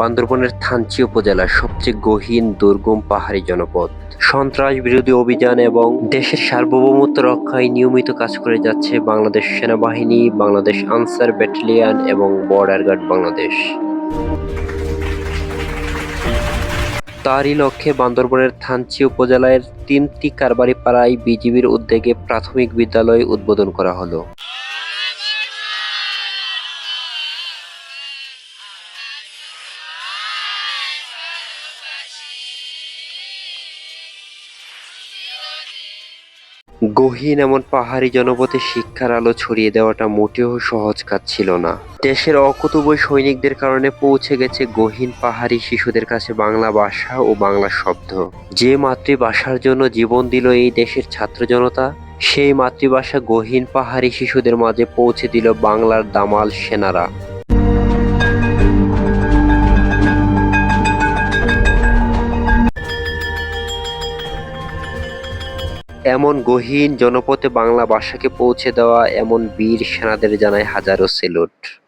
বান্দরবনের থানচি উপজেলার সবচেয়ে গহীন, দুর্গম পাহাড়ি জনপদ। সন্ত্রাস বিরোধী অভিযান এবং দেশের সার্বভৌমত্ব রক্ষায় নিয়মিত কাজ করে যাচ্ছে বাংলাদেশ সেনাবাহিনী, বাংলাদেশ আনসার ব্যাটালিয়ন এবং বর্ডার গার্ড বাংলাদেশ। তারই লক্ষ্যে বান্দরবনের থানচি উপজেলার তিনটি কারবারি পাড়ায় বিজিবির উদ্যোগে প্রাথমিক বিদ্যালয় উদ্বোধন করা হলো। গহীন এমন পাহাড়ি জনপথে শিক্ষার আলো ছড়িয়ে দেওয়াটা মোটেও সহজ কাজ ছিল না। দেশের অকুতুবই সৈনিকদের কারণে পৌঁছে গেছে গহীন পাহাড়ি শিশুদের কাছে বাংলা ভাষা ও বাংলা শব্দ। যে মাতৃভাষার জন্য জীবন দিল এই দেশের ছাত্র জনতা, সেই মাতৃভাষা গহীন পাহাড়ি শিশুদের মাঝে পৌঁছে দিল বাংলার দামাল সেনারা। এমন গহীন জনপথে বাংলা ভাষাকে পৌঁছে দেওয়া এমন বীর সেনাদের জানায় হাজারো সেলুট।